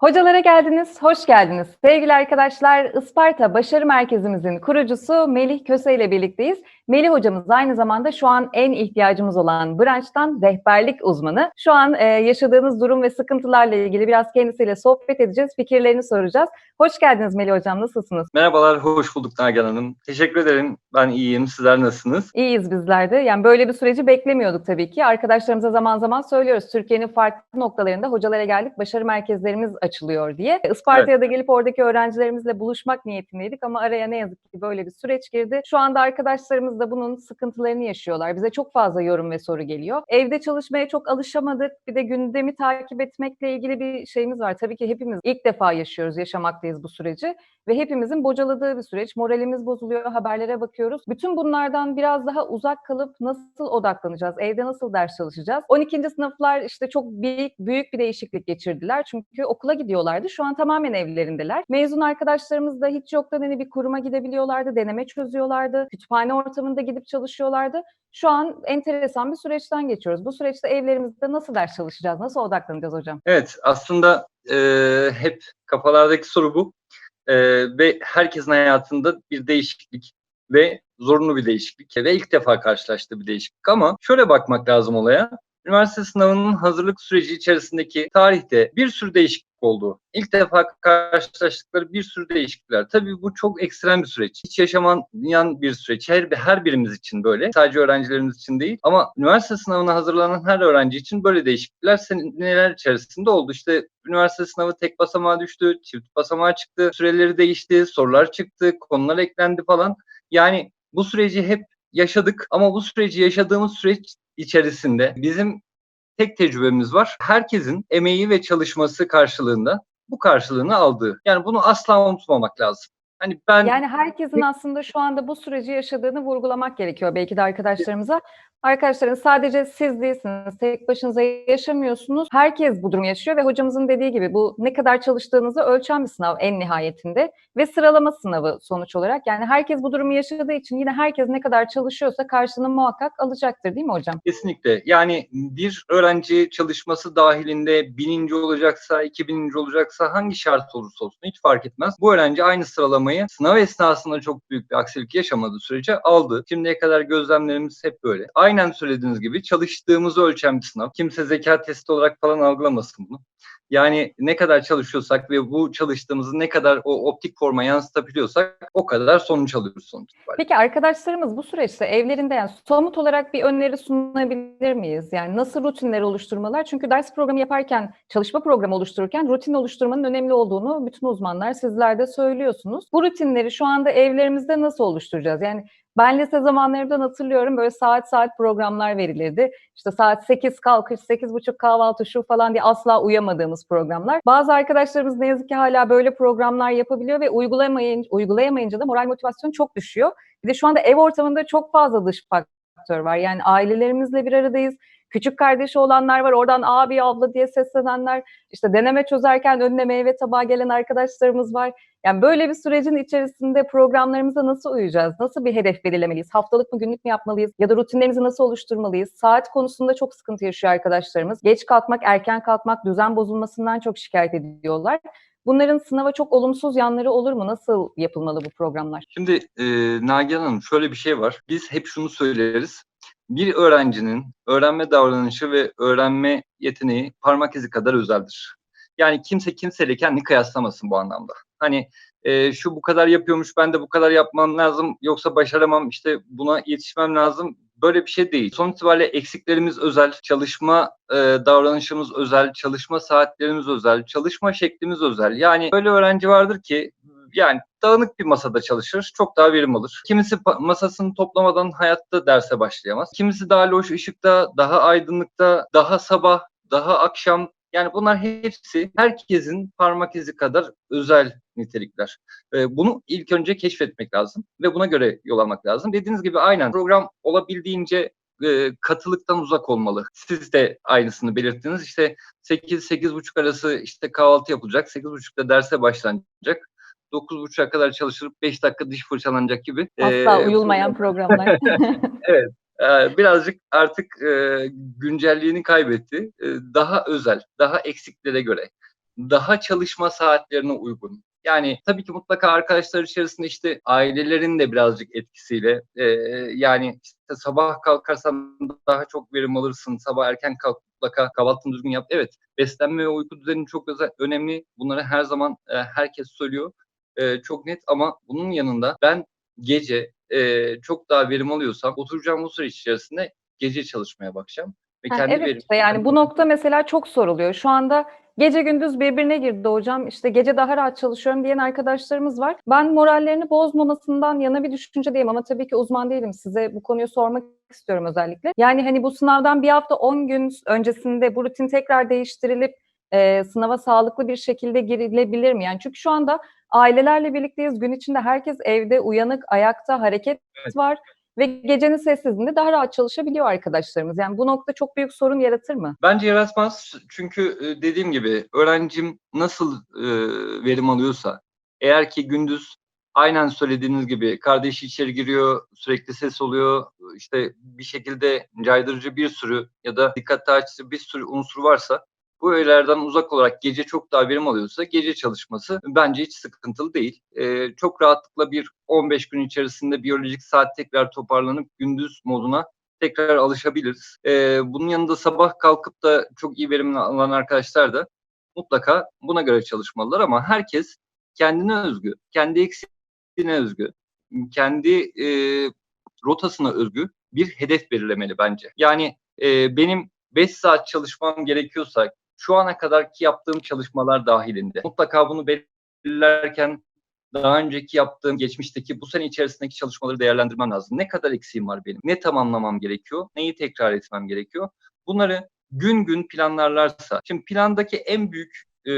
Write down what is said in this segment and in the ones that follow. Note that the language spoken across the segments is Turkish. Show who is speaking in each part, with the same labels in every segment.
Speaker 1: Hocalara geldiniz, hoş geldiniz. Sevgili arkadaşlar, Isparta Başarı Merkezimizin kurucusu Melih Köse ile birlikteyiz. Melih hocamız aynı zamanda şu an en ihtiyacımız olan branştan rehberlik uzmanı. Şu an e, yaşadığınız durum ve sıkıntılarla ilgili biraz kendisiyle sohbet edeceğiz, fikirlerini soracağız. Hoş geldiniz Melih hocam, nasılsınız?
Speaker 2: Merhabalar, hoş bulduk Nagihan Hanım. Teşekkür ederim. Ben iyiyim. Sizler nasılsınız?
Speaker 1: İyiyiz bizler de. Yani böyle bir süreci beklemiyorduk tabii ki. Arkadaşlarımıza zaman zaman söylüyoruz. Türkiye'nin farklı noktalarında hocalara geldik, başarı merkezlerimiz açılıyor diye. Isparta'ya da gelip oradaki öğrencilerimizle buluşmak niyetindeydik ama araya ne yazık ki böyle bir süreç girdi. Şu anda arkadaşlarımız da bunun sıkıntılarını yaşıyorlar. Bize çok fazla yorum ve soru geliyor. Evde çalışmaya çok alışamadık. Bir de gündemi takip etmekle ilgili bir şeyimiz var. Tabii ki hepimiz ilk defa yaşıyoruz, yaşamaktayız bu süreci ve hepimizin bocaladığı bir süreç. Moralimiz bozuluyor, haberlere bakıyoruz. Bütün bunlardan biraz daha uzak kalıp nasıl odaklanacağız? Evde nasıl ders çalışacağız? 12. sınıflar işte çok büyük, büyük bir değişiklik geçirdiler. Çünkü okula gidiyorlardı. Şu an tamamen evlerindeler. Mezun arkadaşlarımız da hiç yoktan hani bir kuruma gidebiliyorlardı, deneme çözüyorlardı, kütüphane ortamında gidip çalışıyorlardı. Şu an enteresan bir süreçten geçiyoruz. Bu süreçte evlerimizde nasıl ders çalışacağız, nasıl odaklanacağız hocam?
Speaker 2: Evet, aslında e, hep kafalardaki soru bu. E, ve herkesin hayatında bir değişiklik ve zorunlu bir değişiklik ve ilk defa karşılaştığı bir değişiklik. Ama şöyle bakmak lazım olaya. Üniversite sınavının hazırlık süreci içerisindeki tarihte bir sürü değişiklik oldu. İlk defa karşılaştıkları bir sürü değişiklikler. Tabii bu çok ekstrem bir süreç. Hiç yaşamayan bir süreç. Her, her birimiz için böyle. Sadece öğrencilerimiz için değil. Ama üniversite sınavına hazırlanan her öğrenci için böyle değişiklikler seneler içerisinde oldu. İşte üniversite sınavı tek basamağa düştü, çift basamağa çıktı, süreleri değişti, sorular çıktı, konular eklendi falan. Yani bu süreci hep yaşadık ama bu süreci yaşadığımız süreç içerisinde bizim tek tecrübemiz var. Herkesin emeği ve çalışması karşılığında bu karşılığını aldığı. Yani bunu asla unutmamak lazım.
Speaker 1: Hani ben Yani herkesin aslında şu anda bu süreci yaşadığını vurgulamak gerekiyor belki de arkadaşlarımıza. Arkadaşlarım sadece siz değilsiniz, tek başınıza yaşamıyorsunuz. Herkes bu durumu yaşıyor ve hocamızın dediği gibi bu ne kadar çalıştığınızı ölçen bir sınav en nihayetinde ve sıralama sınavı sonuç olarak. Yani herkes bu durumu yaşadığı için yine herkes ne kadar çalışıyorsa karşılığını muhakkak alacaktır değil mi hocam?
Speaker 2: Kesinlikle. Yani bir öğrenci çalışması dahilinde bininci olacaksa, iki bininci olacaksa hangi şart olursa olsun hiç fark etmez. Bu öğrenci aynı sıralamayı sınav esnasında çok büyük bir aksilik yaşamadığı sürece aldı. Şimdiye kadar gözlemlerimiz hep böyle aynen söylediğiniz gibi çalıştığımızı ölçen bir sınav. Kimse zeka testi olarak falan algılamasın bunu. Yani ne kadar çalışıyorsak ve bu çalıştığımızı ne kadar o optik forma yansıtabiliyorsak o kadar sonuç alıyoruz sonuç
Speaker 1: Peki arkadaşlarımız bu süreçte evlerinde yani somut olarak bir öneri sunabilir miyiz? Yani nasıl rutinler oluşturmalar? Çünkü ders programı yaparken, çalışma programı oluştururken rutin oluşturmanın önemli olduğunu bütün uzmanlar sizler de söylüyorsunuz. Bu rutinleri şu anda evlerimizde nasıl oluşturacağız? Yani ben lise zamanlarımdan hatırlıyorum böyle saat saat programlar verilirdi. İşte saat 8 kalkış, 8.30 kahvaltı şu falan diye asla uyamadığımız programlar. Bazı arkadaşlarımız ne yazık ki hala böyle programlar yapabiliyor ve uygulayamayınca, uygulayamayınca da moral motivasyon çok düşüyor. Bir de şu anda ev ortamında çok fazla dış faktör var. Yani ailelerimizle bir aradayız. Küçük kardeşi olanlar var. Oradan abi abla diye seslenenler. İşte deneme çözerken önüne meyve tabağı gelen arkadaşlarımız var. Yani böyle bir sürecin içerisinde programlarımıza nasıl uyacağız? Nasıl bir hedef belirlemeliyiz? Haftalık mı günlük mü yapmalıyız? Ya da rutinlerimizi nasıl oluşturmalıyız? Saat konusunda çok sıkıntı yaşıyor arkadaşlarımız. Geç kalkmak, erken kalkmak, düzen bozulmasından çok şikayet ediyorlar. Bunların sınava çok olumsuz yanları olur mu? Nasıl yapılmalı bu programlar?
Speaker 2: Şimdi e, Nagihan Hanım şöyle bir şey var. Biz hep şunu söyleriz bir öğrencinin öğrenme davranışı ve öğrenme yeteneği parmak izi kadar özeldir. Yani kimse kimseyle kendini kıyaslamasın bu anlamda. Hani e, şu bu kadar yapıyormuş ben de bu kadar yapmam lazım yoksa başaramam işte buna yetişmem lazım böyle bir şey değil. Sonuç itibariyle eksiklerimiz özel, çalışma e, davranışımız özel, çalışma saatlerimiz özel, çalışma şeklimiz özel. Yani böyle öğrenci vardır ki yani dağınık bir masada çalışır, çok daha verim alır. Kimisi masasını toplamadan hayatta derse başlayamaz. Kimisi daha loş ışıkta, daha aydınlıkta, daha sabah, daha akşam yani bunlar hepsi herkesin parmak izi kadar özel nitelikler. Bunu ilk önce keşfetmek lazım ve buna göre yol almak lazım. Dediğiniz gibi aynen program olabildiğince katılıktan uzak olmalı. Siz de aynısını belirttiniz. İşte 8-8.30 arası işte kahvaltı yapılacak. 8.30'da derse başlanacak. 9.30'a kadar çalışılıp 5 dakika diş fırçalanacak gibi.
Speaker 1: Asla ee, uyulmayan programlar.
Speaker 2: evet. Birazcık artık e, güncelliğini kaybetti. E, daha özel, daha eksiklere göre, daha çalışma saatlerine uygun. Yani tabii ki mutlaka arkadaşlar içerisinde işte ailelerin de birazcık etkisiyle e, yani işte sabah kalkarsan daha çok verim alırsın. Sabah erken kalk mutlaka kahvaltını düzgün yap. Evet beslenme ve uyku düzeni çok özel, önemli. Bunları her zaman e, herkes söylüyor. E, çok net ama bunun yanında ben gece e, çok daha verim alıyorsam oturacağım bu süreç içerisinde gece çalışmaya bakacağım. Ve
Speaker 1: Ha,
Speaker 2: kendi
Speaker 1: evet
Speaker 2: verim-
Speaker 1: yani bu nokta mesela çok soruluyor. Şu anda gece gündüz birbirine girdi hocam. İşte gece daha rahat çalışıyorum diyen arkadaşlarımız var. Ben morallerini bozmamasından yana bir düşünce diyeyim ama tabii ki uzman değilim. Size bu konuyu sormak istiyorum özellikle. Yani hani bu sınavdan bir hafta 10 gün öncesinde bu rutin tekrar değiştirilip e, sınava sağlıklı bir şekilde girilebilir mi? Yani çünkü şu anda ailelerle birlikteyiz. Gün içinde herkes evde uyanık, ayakta, hareket
Speaker 2: Evet.
Speaker 1: var. Ve gecenin sessizliğinde daha rahat çalışabiliyor arkadaşlarımız. Yani bu nokta çok büyük sorun yaratır mı?
Speaker 2: Bence yaratmaz çünkü e, dediğim gibi öğrencim nasıl e, verim alıyorsa eğer ki gündüz aynen söylediğiniz gibi kardeşi içeri giriyor sürekli ses oluyor işte bir şekilde caydırıcı bir sürü ya da dikkat dağıtıcı bir sürü unsur varsa bu öğelerden uzak olarak gece çok daha verim alıyorsa gece çalışması bence hiç sıkıntılı değil. E, çok rahatlıkla bir 15 gün içerisinde biyolojik saat tekrar toparlanıp gündüz moduna tekrar alışabiliriz. Ee, bunun yanında sabah kalkıp da çok iyi verimli alan arkadaşlar da mutlaka buna göre çalışmalılar ama herkes kendine özgü, kendi eksiğine özgü, kendi e, rotasına özgü bir hedef belirlemeli bence. Yani e, benim 5 saat çalışmam gerekiyorsa şu ana kadarki yaptığım çalışmalar dahilinde mutlaka bunu belirlerken daha önceki yaptığım, geçmişteki, bu sene içerisindeki çalışmaları değerlendirmem lazım. Ne kadar eksiğim var benim? Ne tamamlamam gerekiyor? Neyi tekrar etmem gerekiyor? Bunları gün gün planlarlarsa, şimdi plandaki en büyük, e,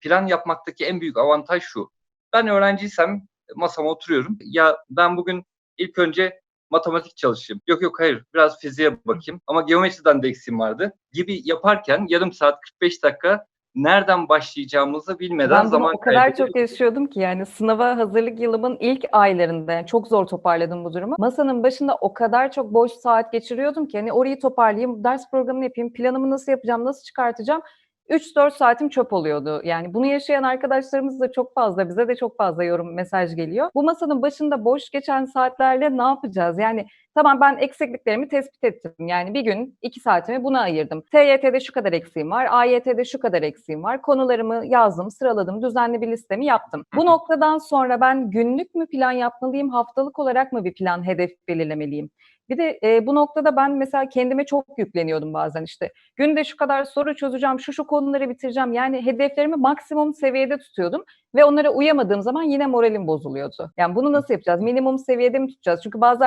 Speaker 2: plan yapmaktaki en büyük avantaj şu. Ben öğrenciysem masama oturuyorum. Ya ben bugün ilk önce matematik çalışayım. Yok yok hayır biraz fiziğe bakayım. Ama geometriden de eksiğim vardı. Gibi yaparken yarım saat 45 dakika nereden başlayacağımızı bilmeden
Speaker 1: Ben
Speaker 2: zaman
Speaker 1: o kadar çok yaşıyordum ki yani sınava hazırlık yılımın ilk aylarında yani çok zor toparladım bu durumu. Masanın başında o kadar çok boş saat geçiriyordum ki hani orayı toparlayayım, ders programını yapayım, planımı nasıl yapacağım, nasıl çıkartacağım. 3-4 saatim çöp oluyordu. Yani bunu yaşayan arkadaşlarımız da çok fazla, bize de çok fazla yorum, mesaj geliyor. Bu masanın başında boş geçen saatlerle ne yapacağız? Yani Tamam ben eksikliklerimi tespit ettim. Yani bir gün iki saatimi buna ayırdım. TYT'de şu kadar eksiğim var, AYT'de şu kadar eksiğim var. Konularımı yazdım, sıraladım, düzenli bir listemi yaptım. Bu noktadan sonra ben günlük mü plan yapmalıyım, haftalık olarak mı bir plan, hedef belirlemeliyim? Bir de e, bu noktada ben mesela kendime çok yükleniyordum bazen işte. Günde şu kadar soru çözeceğim, şu şu konuları bitireceğim. Yani hedeflerimi maksimum seviyede tutuyordum ve onlara uyamadığım zaman yine moralim bozuluyordu. Yani bunu nasıl yapacağız? Minimum seviyede mi tutacağız? Çünkü bazı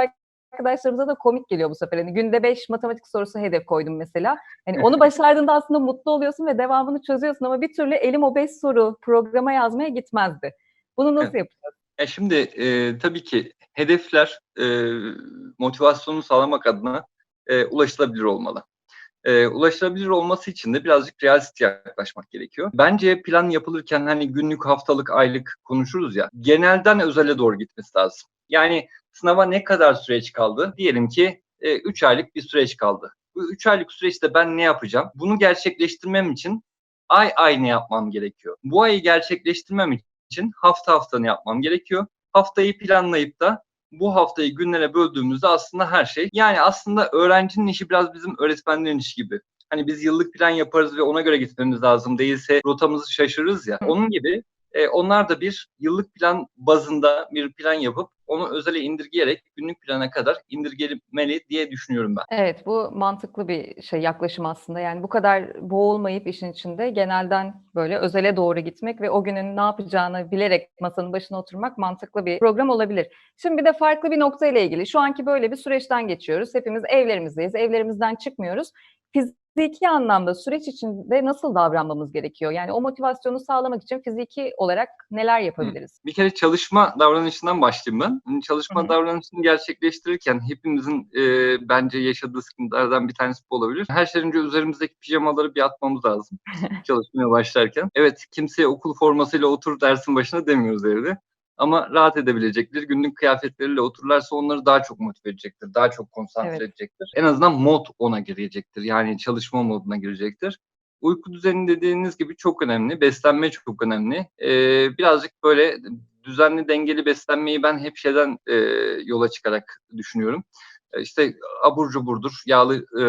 Speaker 1: arkadaşlarımıza da komik geliyor bu sefer. Hani günde 5 matematik sorusu hedef koydum mesela. Hani onu başardığında aslında mutlu oluyorsun ve devamını çözüyorsun ama bir türlü elim o 5 soru programa yazmaya gitmezdi. Bunu nasıl yapacağız?
Speaker 2: E şimdi e, tabii ki hedefler e, motivasyonu sağlamak adına e, ulaşılabilir olmalı. E, ulaşılabilir olması için de birazcık realist yaklaşmak gerekiyor. Bence plan yapılırken hani günlük, haftalık, aylık konuşuruz ya. Genelden özele doğru gitmesi lazım. Yani sınava ne kadar süreç kaldı? Diyelim ki 3 aylık bir süreç kaldı. Bu 3 aylık süreçte ben ne yapacağım? Bunu gerçekleştirmem için ay ay ne yapmam gerekiyor? Bu ayı gerçekleştirmem için hafta hafta ne yapmam gerekiyor? Haftayı planlayıp da bu haftayı günlere böldüğümüzde aslında her şey. Yani aslında öğrencinin işi biraz bizim öğretmenlerin işi gibi. Hani biz yıllık plan yaparız ve ona göre gitmemiz lazım. Değilse rotamızı şaşırırız ya. Onun gibi e, onlar da bir yıllık plan bazında bir plan yapıp onu özele indirgeyerek günlük plana kadar indirgemeli diye düşünüyorum ben.
Speaker 1: Evet, bu mantıklı bir şey yaklaşım aslında. Yani bu kadar boğulmayıp işin içinde genelden böyle özele doğru gitmek ve o günün ne yapacağını bilerek masanın başına oturmak mantıklı bir program olabilir. Şimdi bir de farklı bir nokta ile ilgili. Şu anki böyle bir süreçten geçiyoruz. Hepimiz evlerimizdeyiz. Evlerimizden çıkmıyoruz. Fiziki anlamda süreç içinde nasıl davranmamız gerekiyor? Yani o motivasyonu sağlamak için fiziki olarak neler yapabiliriz?
Speaker 2: Bir kere çalışma davranışından başlayayım ben. Çalışma
Speaker 1: Hı hı.
Speaker 2: davranışını gerçekleştirirken hepimizin e, bence yaşadığı sıkıntılardan bir tanesi bu olabilir. Her şeyden önce üzerimizdeki pijamaları bir atmamız lazım çalışmaya başlarken. Evet kimseye okul formasıyla otur dersin başına demiyoruz evde. Ama rahat edebilecektir. Günlük kıyafetleriyle otururlarsa onları daha çok motive edecektir. Daha çok konsantre
Speaker 1: Evet.
Speaker 2: edecektir. En azından mod ona girecektir. Yani çalışma moduna girecektir. uyku düzeni dediğiniz gibi çok önemli. Beslenme çok önemli. Ee, birazcık böyle düzenli dengeli beslenmeyi ben hep şeyden e, yola çıkarak düşünüyorum. E, İşte abur cuburdur, yağlı e,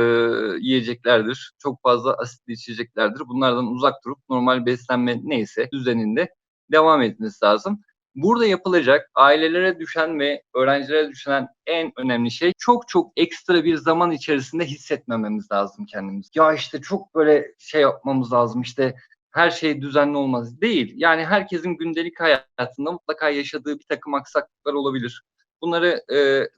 Speaker 2: yiyeceklerdir, çok fazla asitli içeceklerdir. Bunlardan uzak durup normal beslenme neyse düzeninde devam etmesi lazım. Burada yapılacak ailelere düşen ve öğrencilere düşen en önemli şey çok çok ekstra bir zaman içerisinde hissetmememiz lazım kendimizi. Ya işte çok böyle şey yapmamız lazım işte her şey düzenli olmaz. Değil. Yani herkesin gündelik hayatında mutlaka yaşadığı bir takım aksaklıklar olabilir. Bunları e,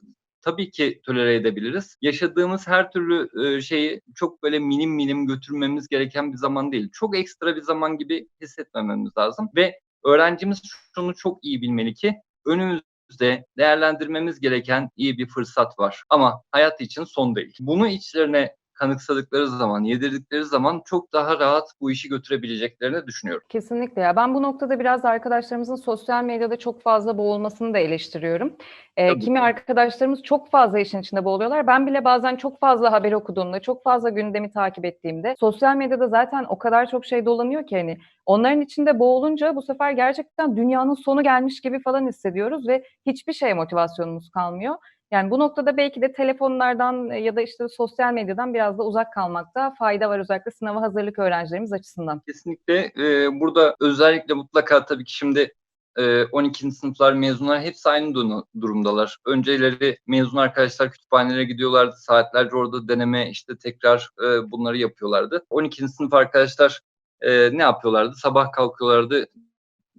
Speaker 2: tabii ki tolere edebiliriz. Yaşadığımız her türlü e, şeyi çok böyle minim minim götürmemiz gereken bir zaman değil. Çok ekstra bir zaman gibi hissetmememiz lazım ve öğrencimiz şunu çok iyi bilmeli ki önümüzde değerlendirmemiz gereken iyi bir fırsat var. Ama hayat için son değil. Bunu içlerine kanıksadıkları zaman, yedirdikleri zaman çok daha rahat bu işi götürebileceklerini düşünüyorum.
Speaker 1: Kesinlikle ya. Ben bu noktada biraz arkadaşlarımızın sosyal medyada çok fazla boğulmasını da eleştiriyorum. Ee,
Speaker 2: Tabii
Speaker 1: kimi
Speaker 2: ki.
Speaker 1: arkadaşlarımız çok fazla işin içinde boğuluyorlar. Ben bile bazen çok fazla haber okuduğumda, çok fazla gündemi takip ettiğimde sosyal medyada zaten o kadar çok şey dolanıyor ki hani onların içinde boğulunca bu sefer gerçekten dünyanın sonu gelmiş gibi falan hissediyoruz ve hiçbir şeye motivasyonumuz kalmıyor. Yani bu noktada belki de telefonlardan e, ya da işte sosyal medyadan biraz da uzak kalmakta fayda var özellikle sınava hazırlık öğrencilerimiz açısından.
Speaker 2: Kesinlikle e, burada özellikle mutlaka tabii ki şimdi e, 12. sınıflar mezunlar hepsi aynı durumdalar. Önceleri mezun arkadaşlar kütüphanelere gidiyorlardı. Saatlerce orada deneme işte tekrar e, bunları yapıyorlardı. 12. sınıf arkadaşlar e, ne yapıyorlardı? Sabah kalkıyorlardı.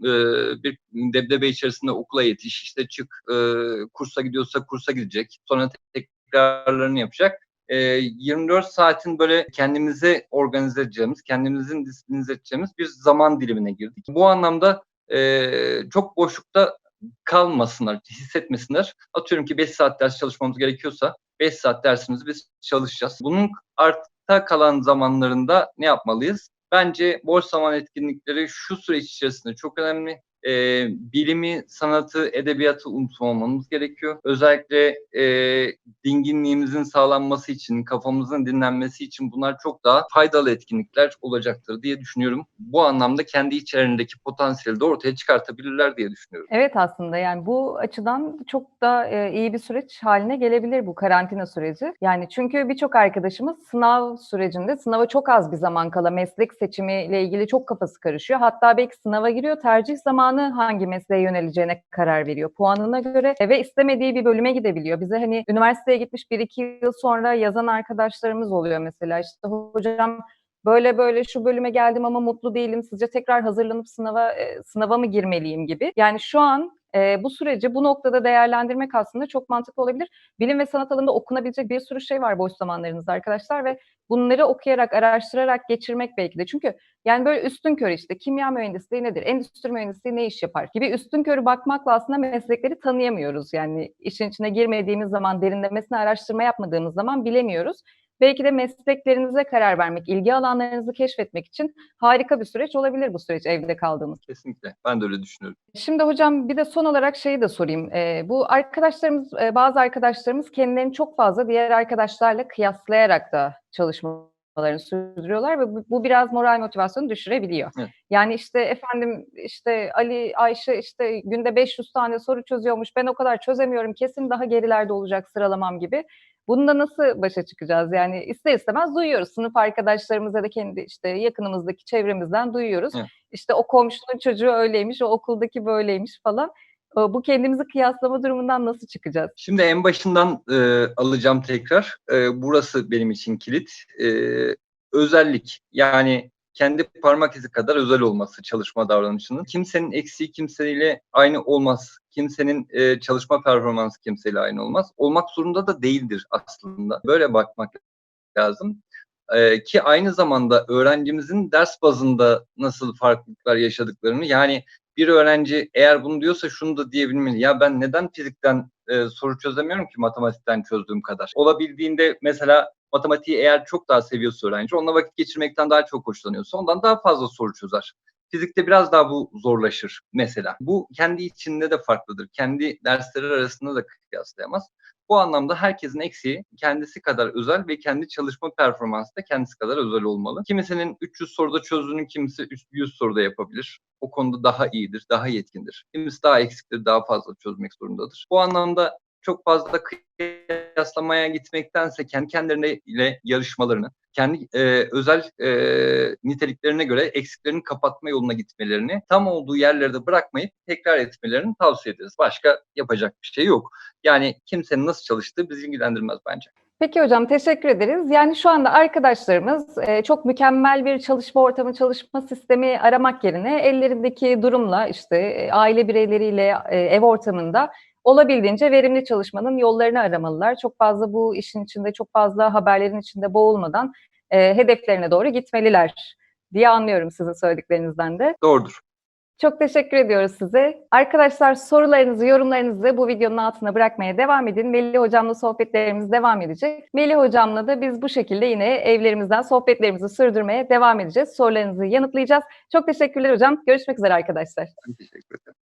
Speaker 2: E, bir debdebe içerisinde okula yetiş, işte çık, e, kursa gidiyorsa kursa gidecek. Sonra tekrarlarını yapacak. E, 24 saatin böyle kendimize organize edeceğimiz, kendimizin disiplinize edeceğimiz bir zaman dilimine girdik. Bu anlamda e, çok boşlukta kalmasınlar, hissetmesinler. Atıyorum ki 5 saat ders çalışmamız gerekiyorsa 5 saat dersimizi biz çalışacağız. Bunun arta kalan zamanlarında ne yapmalıyız? Bence boş zaman etkinlikleri şu süreç içerisinde çok önemli. Ee, bilimi, sanatı, edebiyatı unutmamamız gerekiyor. Özellikle e, dinginliğimizin sağlanması için, kafamızın dinlenmesi için bunlar çok daha faydalı etkinlikler olacaktır diye düşünüyorum. Bu anlamda kendi içlerindeki potansiyeli de ortaya çıkartabilirler diye düşünüyorum.
Speaker 1: Evet aslında yani bu açıdan çok da e, iyi bir süreç haline gelebilir bu karantina süreci. Yani çünkü birçok arkadaşımız sınav sürecinde sınava çok az bir zaman kala meslek seçimiyle ilgili çok kafası karışıyor. Hatta belki sınava giriyor tercih zamanı hangi mesleğe yöneleceğine karar veriyor puanına göre e, ve istemediği bir bölüme gidebiliyor. Bize hani üniversiteye gitmiş bir iki yıl sonra yazan arkadaşlarımız oluyor mesela işte hocam böyle böyle şu bölüme geldim ama mutlu değilim. Sizce tekrar hazırlanıp sınava e, sınava mı girmeliyim gibi. Yani şu an e, bu süreci bu noktada değerlendirmek aslında çok mantıklı olabilir. Bilim ve sanat alanında okunabilecek bir sürü şey var boş zamanlarınızda arkadaşlar ve bunları okuyarak, araştırarak geçirmek belki de. Çünkü yani böyle üstün körü işte kimya mühendisliği nedir, endüstri mühendisliği ne iş yapar gibi üstün körü bakmakla aslında meslekleri tanıyamıyoruz. Yani işin içine girmediğimiz zaman, derinlemesine araştırma yapmadığımız zaman bilemiyoruz. Belki de mesleklerinize karar vermek, ilgi alanlarınızı keşfetmek için harika bir süreç olabilir bu süreç evde kaldığımız.
Speaker 2: Kesinlikle. Ben de öyle düşünüyorum.
Speaker 1: Şimdi hocam bir de son olarak şeyi de sorayım. Ee, bu arkadaşlarımız, e, bazı arkadaşlarımız kendilerini çok fazla diğer arkadaşlarla kıyaslayarak da çalışmalarını sürdürüyorlar ve bu, bu biraz moral motivasyonu düşürebiliyor.
Speaker 2: Evet.
Speaker 1: Yani işte efendim işte Ali, Ayşe işte günde 500 tane soru çözüyormuş. Ben o kadar çözemiyorum. Kesin daha gerilerde olacak sıralamam gibi. Bunda nasıl başa çıkacağız? Yani ister istemez duyuyoruz. Sınıf arkadaşlarımız ya da kendi işte yakınımızdaki çevremizden duyuyoruz.
Speaker 2: Evet.
Speaker 1: İşte o komşunun çocuğu öyleymiş, o okuldaki böyleymiş falan. E, Bu kendimizi kıyaslama durumundan nasıl çıkacağız?
Speaker 2: Şimdi en başından e, alacağım tekrar. E, burası benim için kilit. E, özellik yani kendi parmak izi kadar özel olması çalışma davranışının. Kimsenin eksiği kimseyle aynı olmaz. Kimsenin e, çalışma performansı kimseyle aynı olmaz. Olmak zorunda da değildir aslında. Böyle bakmak lazım. E, ki aynı zamanda öğrencimizin ders bazında nasıl farklılıklar yaşadıklarını yani bir öğrenci eğer bunu diyorsa şunu da diyebilmeli. Ya ben neden fizikten e, soru çözemiyorum ki matematikten çözdüğüm kadar? Olabildiğinde mesela matematiği eğer çok daha seviyorsa öğrenci onunla vakit geçirmekten daha çok hoşlanıyorsa ondan daha fazla soru çözer. Fizikte biraz daha bu zorlaşır mesela. Bu kendi içinde de farklıdır. Kendi dersleri arasında da kıyaslayamaz. Bu anlamda herkesin eksiği kendisi kadar özel ve kendi çalışma performansı da kendisi kadar özel olmalı. Kimisinin 300 soruda çözdüğünü kimisi 100 soruda yapabilir. O konuda daha iyidir, daha yetkindir. Kimisi daha eksiktir, daha fazla çözmek zorundadır. Bu anlamda çok fazla kıyaslamaya gitmektense kendi kendileriyle yarışmalarını, kendi e, özel e, niteliklerine göre eksiklerini kapatma yoluna gitmelerini, tam olduğu yerlerde bırakmayıp tekrar etmelerini tavsiye ederiz. Başka yapacak bir şey yok. Yani kimsenin nasıl çalıştığı bizi ilgilendirmez bence.
Speaker 1: Peki hocam teşekkür ederiz. Yani şu anda arkadaşlarımız e, çok mükemmel bir çalışma ortamı, çalışma sistemi aramak yerine ellerindeki durumla işte e, aile bireyleriyle e, ev ortamında olabildiğince verimli çalışmanın yollarını aramalılar. Çok fazla bu işin içinde, çok fazla haberlerin içinde boğulmadan e, hedeflerine doğru gitmeliler diye anlıyorum sizin söylediklerinizden de.
Speaker 2: Doğrudur.
Speaker 1: Çok teşekkür ediyoruz size. Arkadaşlar sorularınızı, yorumlarınızı bu videonun altına bırakmaya devam edin. Melih Hocam'la sohbetlerimiz devam edecek. Melih Hocam'la da biz bu şekilde yine evlerimizden sohbetlerimizi sürdürmeye devam edeceğiz. Sorularınızı yanıtlayacağız. Çok teşekkürler hocam. Görüşmek üzere arkadaşlar.
Speaker 2: Ben teşekkür ederim.